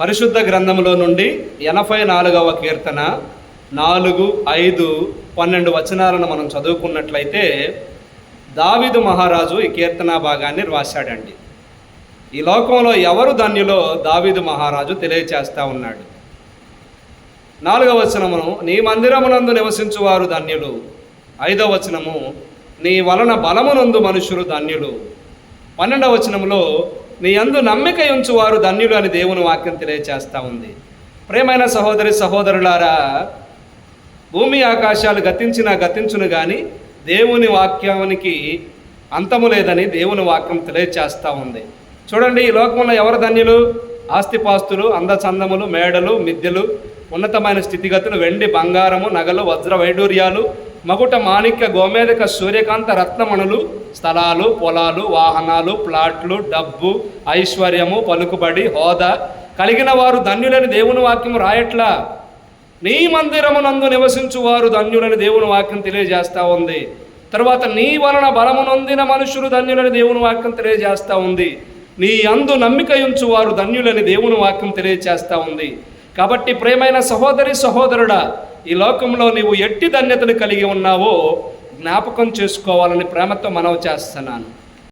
పరిశుద్ధ గ్రంథములో నుండి ఎనభై నాలుగవ కీర్తన నాలుగు ఐదు పన్నెండు వచనాలను మనం చదువుకున్నట్లయితే దావిదు మహారాజు ఈ కీర్తన భాగాన్ని రాశాడండి. ఈ లోకంలో ఎవరు ధన్యులో దావిదు మహారాజు తెలియచేస్తూ ఉన్నాడు. నాలుగవ వచనమును నీ మందిరమునందు నివసించువారు ధన్యులు. ఐదవ వచనము నీ వలన బలమునందు మనుషులు ధన్యులు. పన్నెండవ వచనములో నీ అందు నమ్మిక ఉంచువారు ధన్యులు అని దేవుని వాక్యం తెలియచేస్తూ ఉంది. ప్రేమైన సహోదరి సహోదరులారా భూమి ఆకాశాలు గతించినా గతించును కానీ దేవుని వాక్యానికి అంతము లేదని దేవుని వాక్యం తెలియచేస్తూ ఉంది. చూడండి ఈ లోకంలో ఎవరు ధన్యులు? ఆస్తిపాస్తులు అందచందములు మేడలు మిద్దెలు ఉన్నతమైన స్థితిగతులు వెండి బంగారము నగలు వజ్ర వైడూర్యాలు మగుట మాణిక్య గోమేదక సూర్యకాంత రత్నమణులు స్థలాలు పొలాలు వాహనాలు ప్లాట్లు డబ్బు ఐశ్వర్యము పలుకుబడి హోదా కలిగిన వారు ధన్యులని దేవుని వాక్యం రాయట్లా? నీ మందిరమునందు నివసించు వారు ధన్యులని దేవుని వాక్యం తెలియజేస్తా ఉంది. తర్వాత నీ వలన బలమునొందిన మనుషులు ధన్యులని దేవుని వాక్యం తెలియజేస్తా ఉంది. నీ అందు నమ్మిక ఉంచు వారు ధన్యులని దేవుని వాక్యం తెలియజేస్తా ఉంది. కాబట్టి ప్రేమైన సహోదరి సహోదరుడా ఈ లోకంలో నీవు ఎట్టి ధన్యతను కలిగి ఉన్నావో జ్ఞాపకం చేసుకోవాలని ప్రేమతో మనవి చేస్తున్నాను.